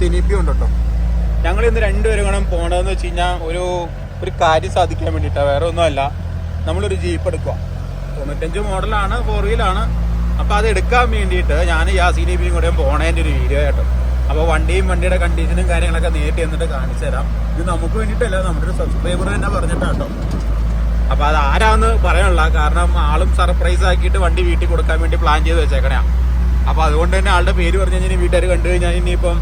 യാസിനിപ്പി ഉണ്ട് കേട്ടോ ഞങ്ങൾ ഇന്ന് രണ്ടുപേരും കൂടെ പോണതെന്ന് വെച്ച് കഴിഞ്ഞാൽ ഒരു ഒരു കാര്യം സാധിക്കാൻ വേണ്ടിയിട്ടാണ് വേറെ ഒന്നുമല്ല. നമ്മളൊരു ജീപ്പ് എടുക്കുക തൊണ്ണൂറ്റഞ്ച് മോഡലാണ് ഫോർ വീലാണ് അപ്പോൾ അത് എടുക്കാൻ വേണ്ടിയിട്ട് ഞാൻ ഈ ആ സിനിപ്പിയും കൂടെ പോണേന്റെ ഒരു വീഡിയോ കേട്ടോ. അപ്പോൾ വണ്ടിയും വണ്ടിയുടെ കണ്ടീഷനും കാര്യങ്ങളൊക്കെ നേരിട്ട് എന്നിട്ട് കാണിച്ചു തരാം. ഇത് നമുക്ക് വേണ്ടിയിട്ടല്ല നമ്മുടെ ഒരു സബ്സ്ക്രൈബർ തന്നെ പറഞ്ഞിട്ടാട്ടോ അപ്പോൾ അത് ആരാന്ന് പറയാനുള്ള കാരണം ആളും സർപ്രൈസ് ആക്കിയിട്ട് വണ്ടി വീട്ടിൽ കൊടുക്കാൻ വേണ്ടി പ്ലാൻ ചെയ്ത് വെച്ചേക്കണേ അപ്പോൾ അതുകൊണ്ട് തന്നെ ആളുടെ പേര് പറഞ്ഞു കഴിഞ്ഞാൽ വീട്ടുകാർ കണ്ടു കഴിഞ്ഞാൽ ഇനിയിപ്പം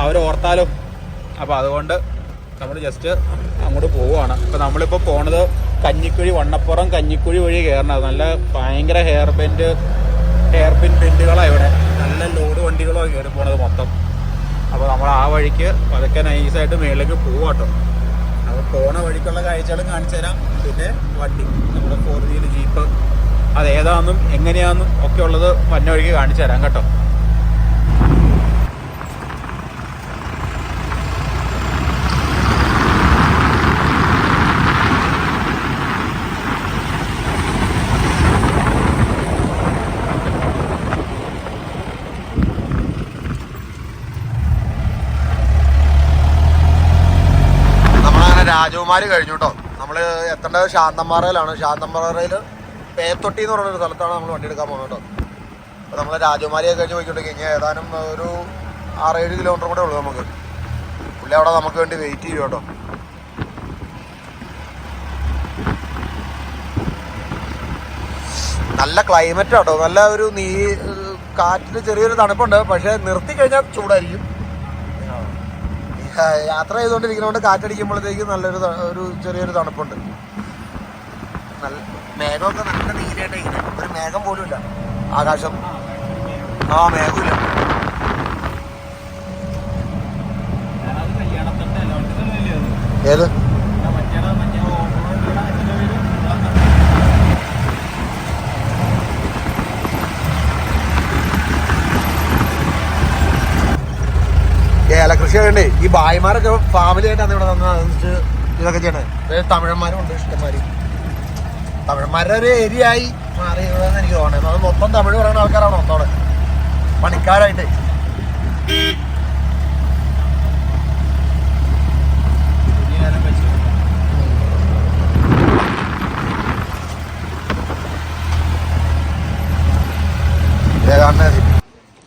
അവർ ഓർത്താലോ അപ്പോൾ അതുകൊണ്ട് നമ്മൾ ജസ്റ്റ് അങ്ങോട്ട് പോവുകയാണ്. അപ്പോൾ നമ്മളിപ്പോൾ പോണത് കഞ്ഞിക്കുഴി വണ്ണപ്പുറം കഞ്ഞിക്കുഴി വഴി കയറണത് നല്ല ഭയങ്കര ഹെയർ ബെൻഡ് ഹെയർ പിൻ ബെൻഡുകളാണ് ഇവിടെ. നല്ല ലോഡ് വണ്ടികളോ കയറി പോണത് മൊത്തം. അപ്പോൾ നമ്മൾ ആ വഴിക്ക് അതൊക്കെ നൈസായിട്ട് മേളിലേക്ക് പോവാട്ടോ. അപ്പോൾ പോണ വഴിക്കുള്ള കാഴ്ചകളും കാണിച്ചു തരാം. പിന്നെ വണ്ടി. നമ്മുടെ ഫോർ വീലർ ജീപ്പ് അത് ഏതാണെന്നും എങ്ങനെയാണെന്നും ഒക്കെ ഉള്ളത് വന്ന വഴിക്ക് കാണിച്ചു തരാം കേട്ടോ നമ്മളങ്ങനെ രാജകുമാരി കഴിഞ്ഞു കേട്ടോ നമ്മൾ എത്തേണ്ടത് ശാന്തമ്പാറയിലാണ്. ശാന്തമ്പാറയിൽ പേത്തൊട്ടി എന്ന് പറഞ്ഞൊരു സ്ഥലത്താണ് നമ്മൾ വണ്ടി എടുക്കാൻ പോകുന്നത് കേട്ടോ അപ്പോൾ നമ്മൾ രാജകുമാരിയെ കഴിഞ്ഞ് പോയിക്കൊണ്ടിരിക്കുക ഏതാനും ഒരു ആറേഴ് കിലോമീറ്റർ കൂടെ ഉള്ളൂ നമുക്ക്. പുള്ളി അവിടെ നമുക്ക് വേണ്ടി വെയിറ്റ് ചെയ്യും കേട്ടോ നല്ല ക്ലൈമറ്റ് കേട്ടോ നല്ല ഒരു നീ കാറ്റിന് ചെറിയൊരു തണുപ്പുണ്ട്. പക്ഷേ നിർത്തി കഴിഞ്ഞാൽ ചൂടായിരിക്കും. യാത്ര ചെയ്തുകൊണ്ടിരിക്കുന്നതുകൊണ്ട് കാറ്റടിക്കുമ്പോഴത്തേക്കും നല്ലൊരു ഒരു ചെറിയൊരു തണുപ്പുണ്ട്. നല്ല മേഘമൊക്കെ നല്ല നീരായിട്ട് ഇങ്ങനെ ഒരു മേഘം പോലും ഇല്ല. ആകാശം. ആ മേഘമില്ല. ഏത്? വേണ്ടേ ഈ ഭായിമാരൊക്കെ ഫാമിലി ആയിട്ടാണ് ഇവിടെ വന്നത് ഇതൊക്കെ ചെയ്യണേ. അതായത് തമിഴന്മാരും ഉണ്ട് ഇഷ്ടംമാര് തമിഴന്മാരുടെ ഒരു ഏരിയ ആയി മാറിയതെന്ന് എനിക്ക് തോന്നുന്നത് അത് മൊത്തം തമിഴ് പറയുന്ന ആൾക്കാരാണ് മൊത്തം പണിക്കാരായിട്ട്.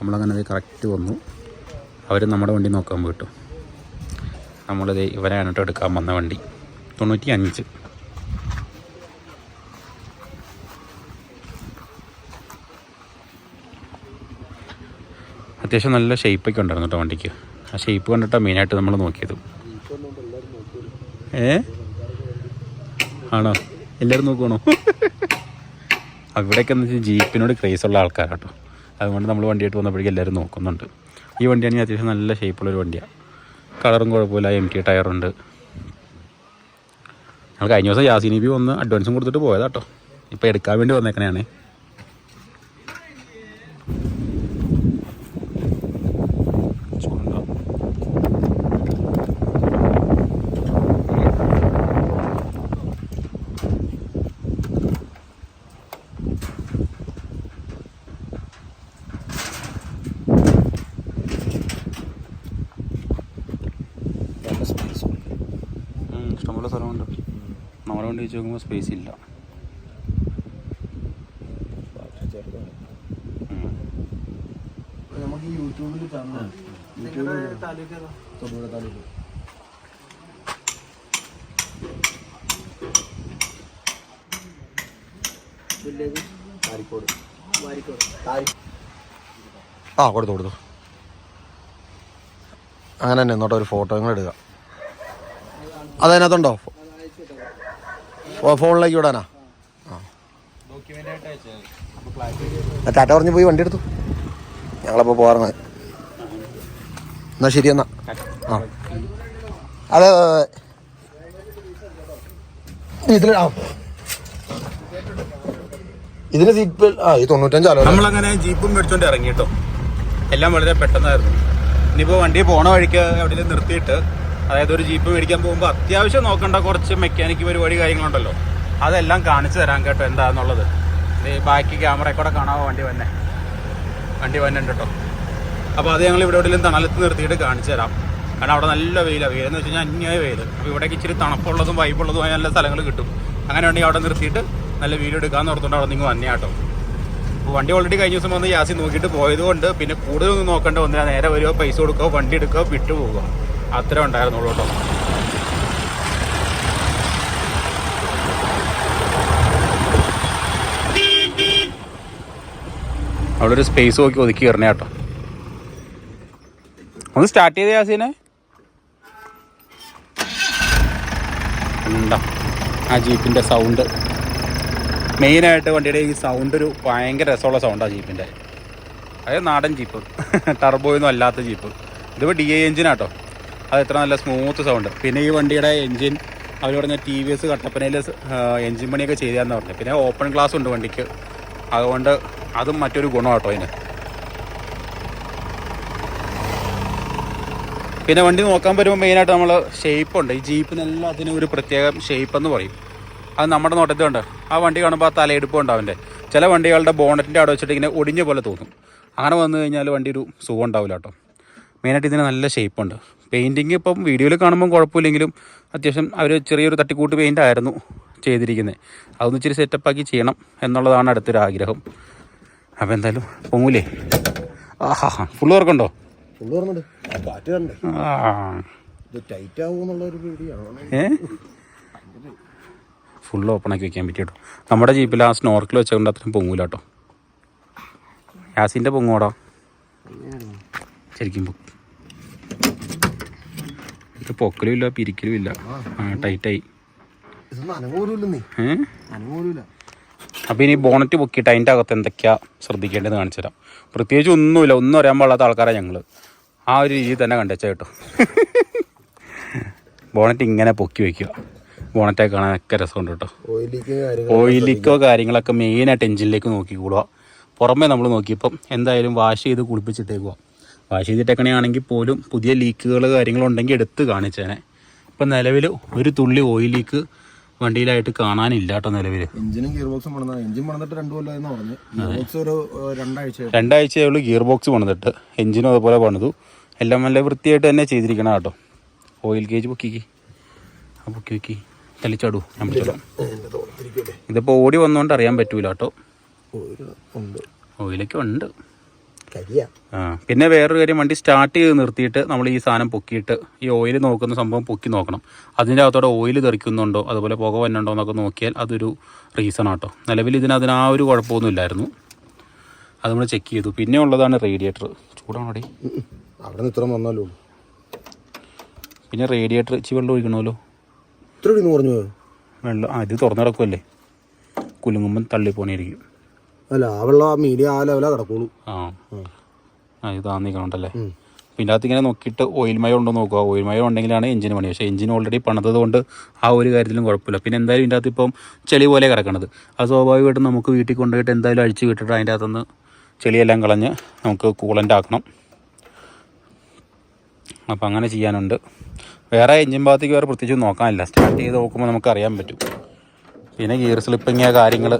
നമ്മളങ്ങനെ കറക്റ്റ് വന്നു. അവർ നമ്മുടെ വണ്ടി നോക്കാൻ പോയിട്ടു. നമ്മളിത് ഇവരെ കണ്ടിട്ട് എടുക്കാൻ വന്ന വണ്ടി. തൊണ്ണൂറ്റി അഞ്ച് അത്യാവശ്യം നല്ല ഷേപ്പൊക്കെ ഉണ്ടായിരുന്നു കേട്ടോ വണ്ടിക്ക്. ആ ഷേപ്പ് കണ്ടിട്ടാണ് മെയിനായിട്ട് നമ്മൾ നോക്കിയത്. ഏ? ആണോ? എല്ലാവരും നോക്കണോ അവിടെയൊക്കെ എന്ന് വെച്ചാൽ ജീപ്പിനോട് ക്രേസ് ഉള്ള ആൾക്കാരാട്ടോ അതുകൊണ്ട് നമ്മൾ വണ്ടിയായിട്ട് വന്നപ്പോഴേക്കും എല്ലാവരും നോക്കുന്നുണ്ട്. ഈ വണ്ടിയാണെങ്കിൽ അത്യാവശ്യം നല്ല ഷേപ്പുള്ളൊരു വണ്ടിയാണ് കളറും കുഴപ്പമില്ല എം ടി ടയറുണ്ട് ഞങ്ങൾ കഴിഞ്ഞ ദിവസം യാസിനി ബി വന്ന് അഡ്വാൻസും കൊടുത്തിട്ട് പോയതാട്ടോ. ഇപ്പോൾ എടുക്കാൻ വേണ്ടി വന്നേക്കണേ ഇഷ്ടംപോലെ സ്ഥലമുണ്ട് നമ്മുടെ വണ്ടി വെച്ച് നോക്കുമ്പോൾ സ്പേസ് ഇല്ല. ഉം. നമുക്ക് യൂട്യൂബിൽ കാണാം തൊടുപുഴ താലൂക്ക്. ആ കൊടുത്തു കൊടുത്തു. അങ്ങനെ തന്നെ എന്നോട്ട് ഒരു ഫോട്ടോ നിങ്ങൾ എടുക്കാം അതതിനകത്തുണ്ടോ ഫോ- ഫോണിലേക്ക് വിടാനാ? ടാറ്റ പറഞ്ഞ് പോയി വണ്ടി എടുത്തു. ഞങ്ങളപ്പോൾ പോകാറുണ്ട് എന്നാ ശരി എന്നാ. ആ. അത് ഇതിൽ ആ. ഇതിന് സീറ്റ് ബെൽറ്റ് ആ ഈ തൊണ്ണൂറ്റഞ്ചാലോ നമ്മളങ്ങനെ ജീപ്പും മേടിച്ചോണ്ട് ഇറങ്ങി കേട്ടോ. എല്ലാം വളരെ പെട്ടെന്നായിരുന്നു. ഇനിയിപ്പോൾ വണ്ടി പോണ വഴിക്ക് എവിടെയെങ്കിലും നിർത്തിയിട്ട് അതായത് ഒരു ജീപ്പ് മേടിക്കാൻ പോകുമ്പോൾ അത്യാവശ്യം നോക്കേണ്ട കുറച്ച് മെക്കാനിക് പരിപാടി കാര്യങ്ങളുണ്ടല്ലോ. അതെല്ലാം കാണിച്ചു തരാം കേട്ടോ എന്താന്നുള്ളത്. ഈ ബാക്കി ക്യാമറയിൽ കൂടെ കാണാമോ വണ്ടി വന്നെ? വണ്ടി വന്നുണ്ട് കേട്ടോ. അപ്പോൾ അത് ഞങ്ങൾ ഇവിടെ എവിടെയെങ്കിലും തണലത്ത് നിർത്തിയിട്ട് കാണിച്ചു തരാം. കാരണം അവിടെ നല്ല വെയിലാണ് വെയിലെന്ന് വെച്ച് കഴിഞ്ഞാൽ അന്യായ വെയിൽ. അപ്പോൾ ഇവിടേക്ക് ഇച്ചിരി തണുപ്പുള്ളതും വൈബുള്ളതുമായ നല്ല സ്ഥലങ്ങൾ കിട്ടും. അങ്ങനെ ഉണ്ടെങ്കിൽ അവിടെ നിർത്തിയിട്ട് നല്ല വീഡിയോ എടുക്കാമെന്ന് ഓർത്തുകൊണ്ട് അവിടെ നിങ്ങൾ വന്നേ കേട്ടോ. അപ്പോൾ വണ്ടി ഓൾറെഡി കഴിഞ്ഞ ദിവസം വന്ന് യാസി നോക്കിയിട്ട് പോയതുകൊണ്ട് പിന്നെ കൂടുതലൊന്നും നോക്കേണ്ട. ഒന്നില്ല നേരെ വരുവോ? പൈസ കൊടുക്കുക വണ്ടി എടുക്കുക വിട്ടു പോവുക അത്രേ ഉണ്ടായിരുന്നുള്ളൂ കേട്ടോ. അവിടെ ഒരു സ്പേസ് നോക്കി ഒതുക്കി കയറണേ കേട്ടോ. ഒന്ന് സ്റ്റാർട്ട് ചെയ്തേ യാസീനെ. ഉണ്ടാ ആ ജീപ്പിന്റെ സൗണ്ട് മെയിനായിട്ട് വണ്ടിയുടെ ഈ സൗണ്ട് ഒരു ഭയങ്കര രസമുള്ള സൗണ്ടാണ് ജീപ്പിന്റെ. അതായത് നാടൻ ജീപ്പ്. ടർബോയൊന്നും അല്ലാത്ത ജീപ്പ്. ഇതിപ്പോൾ ഡി എ എഞ്ചിനാട്ടോ അത് എത്ര നല്ല സ്മൂത്ത് സൗണ്ട് പിന്നെ ഈ വണ്ടിയുടെ എൻജിൻ അവർ പറഞ്ഞ ടി വി എസ് കട്ടപ്പനയിൽ എൻജിൻ പണിയൊക്കെ ചെയ്താന്ന് പറഞ്ഞു. പിന്നെ ഓപ്പൺ ഗ്ലാസ് ഉണ്ട് വണ്ടിക്ക്. അതുകൊണ്ട് അതും മറ്റൊരു ഗുണം കേട്ടോ പിന്നെ വണ്ടി നോക്കാൻ വരുമ്പോൾ മെയിനായിട്ട് നമ്മൾ ഷേപ്പുണ്ട് ഈ ജീപ്പിന് അതിന് ഒരു പ്രത്യേക ഷേപ്പ് എന്ന് പറയും. അത് നമ്മുടെ നോട്ടത്തിലുണ്ട് ആ വണ്ടി കാണുമ്പോൾ ആ തലയെടുപ്പ് ഉണ്ട് അവന്റെ ചില വണ്ടികളുടെ ബോണറ്റിന്റെ അവിടെ വെച്ചിട്ട് ഇങ്ങനെ ഒടിഞ്ഞ പോലെ തോന്നും. അങ്ങനെ വന്നു കഴിഞ്ഞാൽ വണ്ടി ഒരു സുഖം ഉണ്ടാവില്ല കേട്ടോ മെയിനായിട്ട് ഇതിന് നല്ല ഷേപ്പ് ഉണ്ട്. പെയിന്റിങ് ഇപ്പം വീഡിയോയിൽ കാണുമ്പോൾ കുഴപ്പമില്ലെങ്കിലും അത്യാവശ്യം അവർ ചെറിയൊരു തട്ടിക്കൂട്ട് പെയിന്റ് ആയിരുന്നു ചെയ്തിരിക്കുന്നത്. അതൊന്ന് ഇച്ചിരി സെറ്റപ്പാക്കി ചെയ്യണം എന്നുള്ളതാണ് അടുത്തൊരു ആഗ്രഹം. അപ്പോൾ എന്തായാലും പൊങ്ങൂലേ? ആഹാ ഫുള്ള് വർക്കുണ്ടോ ഫുള്ള് പറഞ്ഞിട്ട് കാറ്റ് കണ്ടേ. ആ. ടൈറ്റ് ആവുമെന്നുള്ള ഒരു പേടിയാണ്. ഏ? ഓപ്പൺ ഓപ്പണാക്കി വെക്കാൻ പറ്റി കേട്ടോ നമ്മുടെ ജീപ്പിൽ ആ സ്നോർക്കിൽ വെച്ചുകൊണ്ട് അത്രയും പൊങ്ങൂല കേട്ടോ. യാസിന്റെ പൊങ്ങോടാ ശരിക്കും പൊ- ഇത് പൊക്കലും ഇല്ല പിരിക്കലും ഇല്ല. ആ ടൈറ്റായി. അപ്പൊ അപ്പോൾ ഇനി ബോണറ്റ് പൊക്കിയിട്ട് അതിന്റെ അകത്ത് എന്തൊക്കെയാ ശ്രദ്ധിക്കേണ്ടതെന്ന് കാണിച്ചു തരാം. പ്രത്യേകിച്ച് ഒന്നുമില്ല ഒന്നും അറിയാൻ പാടാത്ത ആൾക്കാരാണ് ഞങ്ങൾ ആ ഒരു രീതി തന്നെ കണ്ടുവച്ച കേട്ടോ. ബോണറ്റ് ഇങ്ങനെ പൊക്കി വയ്ക്കുക ബോണറ്റൊക്കെ കാണാനൊക്കെ രസമുണ്ട് കേട്ടോ. ഓയിലിക്കോ കാര്യങ്ങളൊക്കെ മെയിനായിട്ട് എഞ്ചിനിലേക്ക് നോക്കിക്കൂടുക. പുറമേ നമ്മൾ നോക്കിയപ്പം എന്തായാലും വാഷ് ചെയ്ത് കുളിപ്പിച്ചിട്ടേക്കുക വാഷ് ചെയ്തിട്ടേക്കണെയാണെങ്കിൽ പോലും പുതിയ ലീക്കുകൾ കാര്യങ്ങളുണ്ടെങ്കിൽ എടുത്ത് കാണിച്ചേനെ. ഇപ്പം നിലവിൽ ഒരു തുള്ളി ഓയിൽ ലീക്ക് വണ്ടിയിലായിട്ട് കാണാനില്ല കേട്ടോ നിലവിൽ എഞ്ചിനും ഗിയർ ബോക്സും പണിതാണ് എഞ്ചിൻ പണിതിട്ട് രണ്ടു കൊല്ലം പറഞ്ഞു. ഗിയർ ബോക്സ് ഒരു ഏഹ്, രണ്ടാഴ്ച രണ്ടാഴ്ചയുള്ളൂ ഗിയർ ബോക്സ് പണിതിട്ട്. എഞ്ചിനും അതുപോലെ പണിതു. എല്ലാം നല്ല വൃത്തിയായിട്ട് തന്നെ ചെയ്തിരിക്കണം കേട്ടോ. ഓയിൽ കേജ് പൊക്കിക്ക്. ആ പൊക്കി വെക്കി തലിച്ചാടൂ ഞാൻ പിടിച്ചോളാം. ഇതിപ്പോൾ ഓടി വന്നുകൊണ്ട് അറിയാൻ പറ്റൂല കേട്ടോ. ഓയിലൊക്കെ ഉണ്ട്. കരിയാ. പിന്നെ വേറൊരു കാര്യം വണ്ടി സ്റ്റാർട്ട് ചെയ്ത് നിർത്തിയിട്ട് നമ്മൾ ഈ സാധനം പൊക്കിയിട്ട് ഈ ഓയിൽ നോക്കുന്ന സംഭവം പൊക്കി നോക്കണം. അതിന്റെ അകത്തോടെ ഓയിൽ തെറിക്കുന്നുണ്ടോ അതുപോലെ പുക വന്നുണ്ടോ എന്നൊക്കെ നോക്കിയാൽ അതൊരു റീസൺ ആട്ടോ. നിലവിൽ ഇതിന് അതിന് ആ ഒരു കുഴപ്പമൊന്നും ഇല്ലായിരുന്നു. അത് നമ്മൾ ചെക്ക് ചെയ്തു. പിന്നെ ഉള്ളതാണ് റേഡിയേറ്റർ ചൂടാണോടി അവിടെ നിന്ന് ഇത്ര വന്നാലോ? പിന്നെ റേഡിയേറ്റർ ഇച്ചി വെള്ളം ഒഴിക്കണമല്ലോ. ഇത്ര പറഞ്ഞു? വെള്ളം ആ ഇത് തുറന്നു കിടക്കുമല്ലേ കുലുങ്ങുമ്പം തള്ളിപ്പോണിരിക്കും. അല്ല ആ വെള്ളം ആ മീഡിയ ആ ലെവലാ കിടക്കുള്ളൂ. ആ. ആ ഇത് നീക്കണുണ്ടല്ലേ. പിന്നെ അകത്ത് ഇങ്ങനെ നോക്കിയിട്ട് ഓയിൽ മയം ഉണ്ടോ നോക്കുക. ഓയിൽ മയം ഉണ്ടെങ്കിലാണ് എഞ്ചിന് പണി. പക്ഷേ എഞ്ചിൻ ഓൾറെഡി പണിതത് കൊണ്ട് ആ ഒരു കാര്യത്തിലും കുഴപ്പമില്ല. പിന്നെ എന്തായാലും ഇതിന്റെ അകത്ത് ഇപ്പം ചെളി പോലെ കിടക്കണത്. അത് സ്വാഭാവികമായിട്ടും നമുക്ക് വീട്ടിൽ കൊണ്ടുപോയിട്ട് എന്തായാലും അഴിച്ച് വിട്ടിട്ട് അതിന്റെ അകത്തുനിന്ന് ചെളിയെല്ലാം കളഞ്ഞ് നമുക്ക് കൂളന്റ് ആക്കണം. അപ്പോൾ അങ്ങനെ ചെയ്യാനുണ്ട്. വേറെ എഞ്ചിൻ ഭാഗത്തേക്ക് വേറെ പ്രത്യേകിച്ച് നോക്കാനില്ല. സ്റ്റാർട്ട് ചെയ്ത് നോക്കുമ്പോൾ നമുക്ക് അറിയാൻ പറ്റും. പിന്നെ ഗിയർ സ്ലിപ്പിങ് കാര്യങ്ങൾ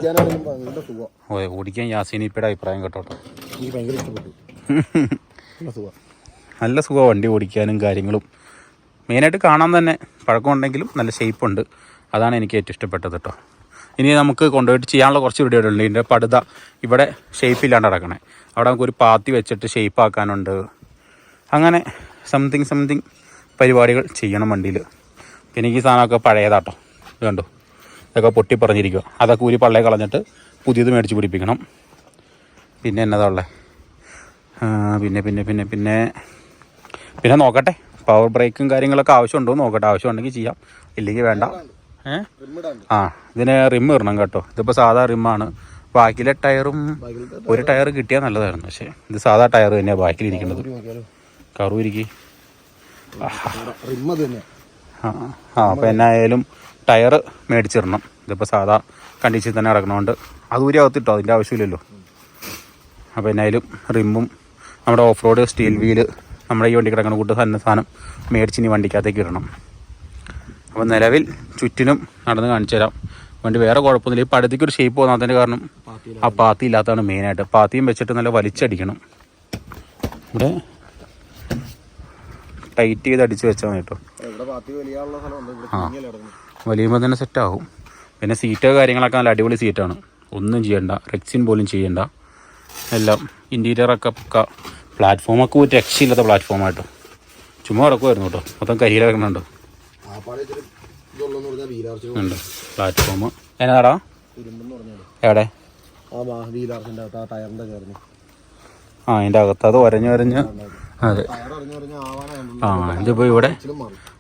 ഓടിക്കാൻ യാസീനിപ്പയുടെ അഭിപ്രായം കേട്ടോ നല്ല സുഖം നല്ല സുഖമാണ് വണ്ടി ഓടിക്കാനും കാര്യങ്ങളും. മെയിനായിട്ട് കാണാൻ തന്നെ പഴക്കമുണ്ടെങ്കിലും നല്ല ഷേപ്പ് ഉണ്ട് അതാണ് എനിക്ക് ഏറ്റവും ഇഷ്ടപ്പെട്ടത് കേട്ടോ ഇനി നമുക്ക് കൊണ്ടുപോയിട്ട് ചെയ്യാനുള്ള കുറച്ച് വീഡിയോകളുണ്ട് ഇതിന്റെ പടുത ഇവിടെ ഷേപ്പ് ഇല്ലാണ്ട് കിടക്കണേ അവിടെ നമുക്കൊരു പാത്തി വെച്ചിട്ട് ഷേപ്പ് ആക്കാനുണ്ട് അങ്ങനെ സംതിങ് സംതിങ് പരിപാടികൾ ചെയ്യണം വണ്ടിയിൽ പിന്നെ ഈ സാധനമൊക്കെ പഴയതാട്ടോ ഇത് കണ്ടോ? ഇതൊക്കെ പൊട്ടി പറഞ്ഞിരിക്കുക അതൊക്കെ ഊരി പള്ളയെ കളഞ്ഞിട്ട് പുതിയത് മേടിച്ച് പിടിപ്പിക്കണം. പിന്നെ എന്നതാ ഉള്ളത് പിന്നെ പിന്നെ പിന്നെ പിന്നെ. പിന്നെ നോക്കട്ടെ. പവർ ബ്രേക്കും കാര്യങ്ങളൊക്കെ ആവശ്യമുണ്ടോ നോക്കട്ടെ. ആവശ്യമുണ്ടെങ്കിൽ ചെയ്യാം. ഇല്ലെങ്കിൽ വേണ്ട. ഏഹ് ആ ഇതിന് റിം ഇടണം കേട്ടോ. ഇതിപ്പോൾ സാധാ റിമ്മാണ് ബാക്കിലെ ടയറും ഒരു ടയർ കിട്ടിയാൽ നല്ലതായിരുന്നു. പക്ഷേ ഇത് സാധാ ടയർ തന്നെയാണ് ബാക്കിലിരിക്കുന്നത്. നോക്കിയാലോ കറു ഇരിക്കി. റിമ്മ തന്നെ ആ അപ്പം എന്നായാലും ടയർ മേടിച്ചിടണം. ഇതിപ്പോൾ സാധാ കണ്ടീഷൻ തന്നെ ഇറങ്ങണോണ്ട് അത് ഊരി അകത്തിട്ടോ അതിന്റെ ആവശ്യമില്ലല്ലോ. അപ്പോൾ എന്നായാലും റിമ്മും നമ്മുടെ ഓഫ് റോഡ് സ്റ്റീൽ വീൽ നമ്മുടെ ഈ വണ്ടി കിടക്കുന്ന കൂട്ട് തന്നെ സാധനം മേടിച്ച് ഇനി വണ്ടിക്കകത്തേക്ക് ഇടണം. അപ്പോൾ നിലവിൽ ചുറ്റിനും നടന്ന് കാണിച്ചു തരാം. വണ്ടി വേറെ കുഴപ്പമൊന്നുമില്ല. ഈ പടുത്തേക്ക് ഒരു ഷേപ്പ് പോകുന്നതിന്റെ കാരണം ആ പാത്തി ഇല്ലാത്തതാണ് മെയിനായിട്ട് പാത്തിയും വെച്ചിട്ട് നല്ല വലിച്ചടിക്കണം. ഇവിടെ ടൈറ്റ് ചെയ്ത് അടിച്ച് വെച്ചാൽ മതി കേട്ടോ. ആ. വലിയുമ്പോൾ തന്നെ സെറ്റാകും പിന്നെ സീറ്റ് കാര്യങ്ങളൊക്കെ നല്ല അടിപൊളി സീറ്റാണ് ഒന്നും ചെയ്യണ്ട. റെക്സിൻ പോലും ചെയ്യണ്ട. എല്ലാം ഇന്റീരിയറൊക്കെ പക്ക പ്ലാറ്റ്ഫോമൊക്കെ ഒരു രക്ഷയില്ലാത്ത പ്ലാറ്റ്ഫോമായിട്ടോ ചുമ്മാ കിടക്കുമായിരുന്നു കേട്ടോ. മൊത്തം കരിയില ഇറങ്ങുന്നുണ്ട് ഉണ്ട്. പ്ലാറ്റ്ഫോം എന്നാടാ? എവിടെ? ആ അതിന്റെ അകത്ത്. അത് ഒരഞ്ഞ് ഒരഞ്ഞ് അതെ. ആ ഇതിപ്പോൾ ഇവിടെ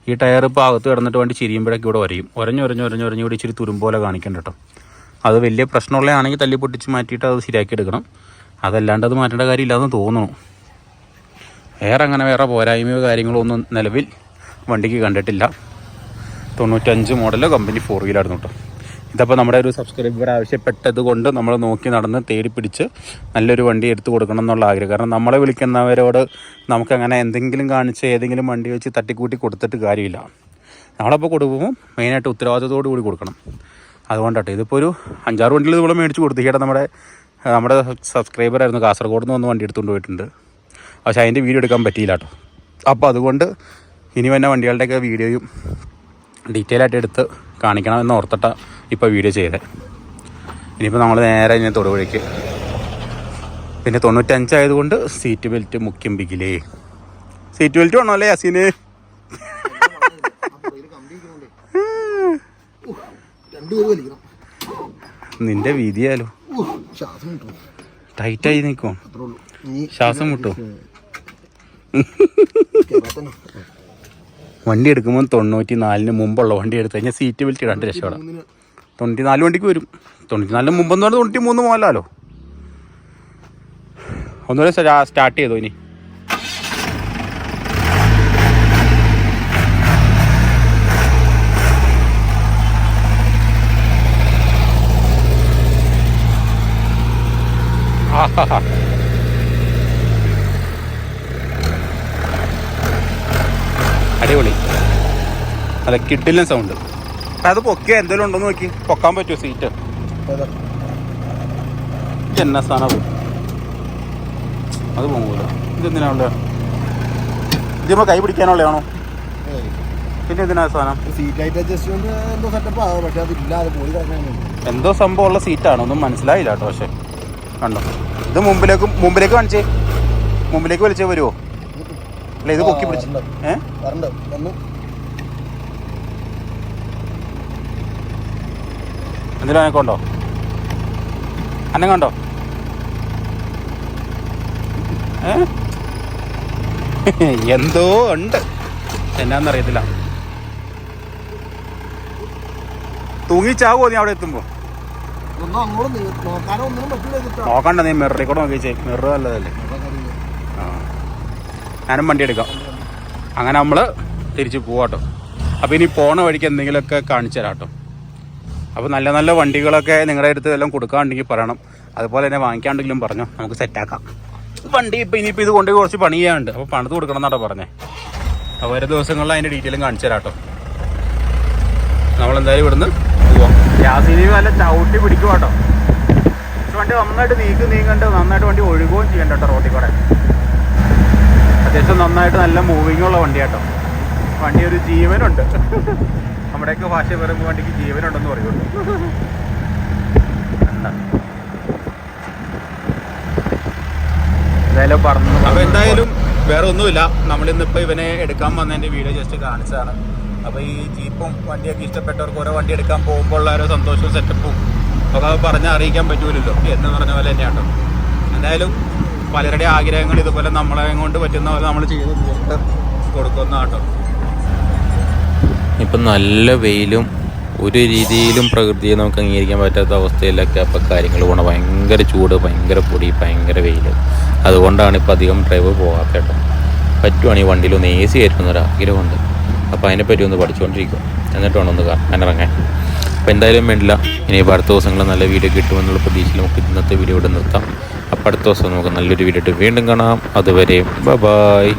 ഈ ടയർ ഇപ്പോൾ അകത്ത് കിടന്നിട്ട് വേണ്ടി ചിരിയുമ്പോഴൊക്കെ ഇവിടെ വരയും. ഒരഞ്ഞു ഒരഞ്ഞു ഒരഞ്ഞു ഒരഞ്ഞു ഇവിടെ ഇച്ചിരി തുരുമ്പോലെ കാണിക്കണ്ട കേട്ടോ. അത് വലിയ പ്രശ്നമുള്ളതാണെങ്കിൽ തല്ലി പൊട്ടിച്ച് മാറ്റിയിട്ട് അത് ശരിയാക്കി എടുക്കണം. അതല്ലാണ്ട് അത് മാറ്റേണ്ട കാര്യമില്ലാന്ന് തോന്നുന്നു. വേറെ അങ്ങനെ വേറെ പോരായ്മയോ കാര്യങ്ങളോ ഒന്നും നിലവിൽ വണ്ടിക്ക് കണ്ടിട്ടില്ല. തൊണ്ണൂറ്റഞ്ച് മോഡൽ കമ്പനി ഫോർ വീലായിരുന്നു കേട്ടോ. ഇതപ്പോൾ നമ്മുടെ ഒരു സബ്സ്ക്രൈബർ ആവശ്യപ്പെട്ടത് കൊണ്ട് നമ്മൾ നോക്കി നടന്ന് തേടി പിടിച്ച് നല്ലൊരു വണ്ടി എടുത്തു കൊടുക്കണം എന്നുള്ള ആഗ്രഹം. കാരണം നമ്മളെ വിളിക്കുന്നവരോട് നമുക്കങ്ങനെ എന്തെങ്കിലും കാണിച്ച് ഏതെങ്കിലും വണ്ടി വെച്ച് തട്ടിക്കൂട്ടി കൊടുത്തിട്ട് കാര്യമില്ല. നമ്മളപ്പോൾ കൊടുക്കുമ്പോൾ മെയിനായിട്ട് ഉത്തരവാദിത്തത്തോടു കൂടി കൊടുക്കണം. അതുകൊണ്ടാട്ടെ. ഇതിപ്പോൾ ഒരു അഞ്ചാറ് വണ്ടിയിൽ ഇതുപോലെ മേടിച്ച് കൊടുത്തു. ചേട്ടാ നമ്മുടെ നമ്മുടെ സബ്സ്ക്രൈബർ ആയിരുന്നു കാസർഗോഡ് നിന്ന് വന്ന് വണ്ടി എടുത്തുകൊണ്ട് പോയിട്ടുണ്ട്. പക്ഷേ അതിന്റെ വീഡിയോ എടുക്കാൻ പറ്റിയില്ല കേട്ടോ അപ്പോൾ അതുകൊണ്ട് ഇനി വന്ന വണ്ടികളുടെയൊക്കെ വീഡിയോയും ഡീറ്റെയിൽ ആയിട്ട് എടുത്ത് കാണിക്കണം എന്ന് ഓർത്തിട്ട ഇപ്പോൾ വീഡിയോ ചെയ്തത് ഇനിയിപ്പോൾ നമ്മൾ നേരെ ഇങ്ങനെ തൊടുപുഴയ്ക്ക്. പിന്നെ തൊണ്ണൂറ്റഞ്ചായതുകൊണ്ട് സീറ്റ് ബെൽറ്റ് മുഖ്യം ബിഗിലേ സീറ്റ് ബെൽറ്റ് വേണോ അല്ലേ അസീന് നിന്റെ വീതിയാലോ. ടൈറ്റായി നിൽക്കോ ഇനി ശ്വാസം മുട്ടോ? വണ്ടി എടുക്കുമ്പോൾ തൊണ്ണൂറ്റി നാലിന് മുമ്പുള്ള വണ്ടി എടുത്തു കഴിഞ്ഞാൽ സീറ്റ് ബെൽറ്റ് ഇടാണ്ട് രക്ഷപ്പെടാം. തൊണ്ണൂറ്റി നാല് വണ്ടിക്ക് വരും. തൊണ്ണൂറ്റി നാലിന് മുമ്പെന്ന് പറഞ്ഞാൽ തൊണ്ണൂറ്റി മൂന്ന് പോകാമല്ലോ ഒന്നുകൂടെ സ്റ്റാർട്ട് ചെയ്തോ ഇനി. അടിപൊളി. അല്ല കിട്ടില്ല സൗണ്ട് അത് പൊക്കിയ എന്തെങ്കിലും ഉണ്ടോ നോക്കി. പൊക്കാൻ പറ്റുമോ സീറ്റ് എന്ന സാധനം അത്? പോകൂല ഇതെന്തിനാണല്ലോ ഇതിമ്മ കൈ പിടിക്കാനുള്ളതാണോ. പിന്നെ എന്തിനാ സാധനം? എന്തോ സെറ്റപ്പ് ഉള്ള സീറ്റാണ് ഒന്നും മനസ്സിലായില്ല കേട്ടോ പക്ഷെ. കണ്ടോ? ഇത് മുമ്പിലേക്ക് മുമ്പിലേക്ക് കാണിച്ചേ. മുമ്പിലേക്ക് വലിച്ചേ വരുമോ അല്ല ഇത് പൊക്കി പിടിച്ചിട്ടുണ്ടോ ഏ വരണ്ട് വന്നു എന്തിനാ എന്നെ കൊണ്ടോ? അന്നെ കണ്ടോ? ഏ? എന്തോ ഉണ്ട്. എന്നാന്നറിയത്തില്ല തൂങ്ങിച്ചാവോ നീ അവിടെ എത്തുമ്പോ. നോക്കണ്ട നീ മിററിൽ കൂടെ നോക്കിച്ചേ മിറർ നല്ലതല്ലേ? ഞാനും വണ്ടി എടുക്കാം. അങ്ങനെ നമ്മൾ തിരിച്ചു പോവാട്ടോ. അപ്പോൾ ഇനി പോണ വഴിക്ക് എന്തെങ്കിലുമൊക്കെ കാണിച്ചു തരാം കേട്ടോ. അപ്പോൾ നല്ല നല്ല വണ്ടികളൊക്കെ നിങ്ങളുടെ അടുത്ത് എല്ലാം കൊടുക്കാണ്ടെങ്കിൽ പറയണം. അതുപോലെ തന്നെ വാങ്ങിക്കാണ്ടെങ്കിലും പറഞ്ഞു. നമുക്ക് സെറ്റാക്കാം വണ്ടി ഇപ്പോൾ ഇനിയിപ്പോൾ ഇത് കൊണ്ട് കുറച്ച് പണി ചെയ്യാനുണ്ട്. അപ്പോൾ പണിത് കൊടുക്കണം എന്നാട്ടോ പറഞ്ഞേ. അപ്പോൾ ഓരോ ദിവസങ്ങളിൽ അതിന്റെ ഡീറ്റെയിലും കാണിച്ചു തരാം കേട്ടോ നമ്മളെന്തായാലും ഇവിടുന്ന് പോവാം. ഗ്യാസ് ഇനി നല്ല ചവിട്ടി പിടിക്കും കേട്ടോ. വണ്ടി നന്നായിട്ട് നീക്ക് നീങ്ങണ്ട്. നന്നായിട്ട് വണ്ടി ഒഴുകുകയും ചെയ്യണ്ട കേട്ടോ റോഡിൽ കൂടെ. അത്യാവശ്യം നന്നായിട്ട് നല്ല മൂവിങ്ങുള്ള വണ്ടി കേട്ടോ വണ്ടി ഒരു ജീവനുണ്ട്. നമ്മുടെയൊക്കെ ഭാഷ പറയുമ്പോൾ വണ്ടിക്ക് ജീവനുണ്ടെന്ന് പറയുള്ളൂ. എന്തായാലും പറഞ്ഞു അപ്പോൾ എന്തായാലും വേറെ ഒന്നുമില്ല. നമ്മളിന്നിപ്പോൾ ഇവനെ എടുക്കാൻ വന്നതിന്റെ വീഡിയോ ജസ്റ്റ് കാണിച്ചതാണ്. അപ്പോൾ ഈ ജീപ്പും വണ്ടിയൊക്കെ ഇഷ്ടപ്പെട്ടവർക്ക് ഓരോ വണ്ടി എടുക്കാൻ പോകുമ്പോൾ ഉള്ള ഓരോ സന്തോഷവും സെറ്റപ്പും ഒക്കെ പറഞ്ഞ് അറിയിക്കാൻ പറ്റൂലല്ലോ. എന്ന് പറഞ്ഞ പോലെ തന്നെയാണ്. എന്തായാലും പലരുടെ ആഗ്രഹങ്ങൾ ഇതുപോലെ നമ്മളെ കൊണ്ട് പറ്റുന്ന പോലെ നമ്മൾ ചെയ്ത് തീർത്ത് കൊടുക്കുന്ന കേട്ടോ. ഇപ്പം നല്ല വെയിലും ഒരു രീതിയിലും പ്രകൃതിയെ നമുക്ക് അംഗീകരിക്കാൻ പറ്റാത്ത അവസ്ഥയിലൊക്കെ അപ്പം കാര്യങ്ങൾ പോകണം ഭയങ്കര ചൂട് ഭയങ്കര പൊടി ഭയങ്കര വെയിൽ അതുകൊണ്ടാണ് ഇപ്പം അധികം ഡ്രൈവ് പോകാത്ത കേട്ടോ. പറ്റുവാണെങ്കിൽ വണ്ടിയിൽ ഒന്ന് എ സി ആയിരിക്കുന്ന ഒരു ആഗ്രഹമുണ്ട്. അപ്പോൾ അതിനെപ്പറ്റി ഒന്ന് പഠിച്ചുകൊണ്ടിരിക്കും എന്നിട്ട് വേണം ഒന്ന് ഇറങ്ങാൻ അപ്പോൾ എന്തായാലും വേണ്ടില്ല. ഇനി ഇപ്പോൾ അടുത്ത ദിവസങ്ങൾ നല്ല വീഡിയോ കിട്ടുമെന്നുള്ള പ്രതീക്ഷയിൽ നമുക്ക് ഇന്നത്തെ വീഡിയോ ഇവിടെ നിർത്താം. അപ്പോൾ അടുത്ത ദിവസം നമുക്ക് നല്ലൊരു വീഡിയോ ഇട്ട് വീണ്ടും കാണാം. അതുവരെ ബ ബായ്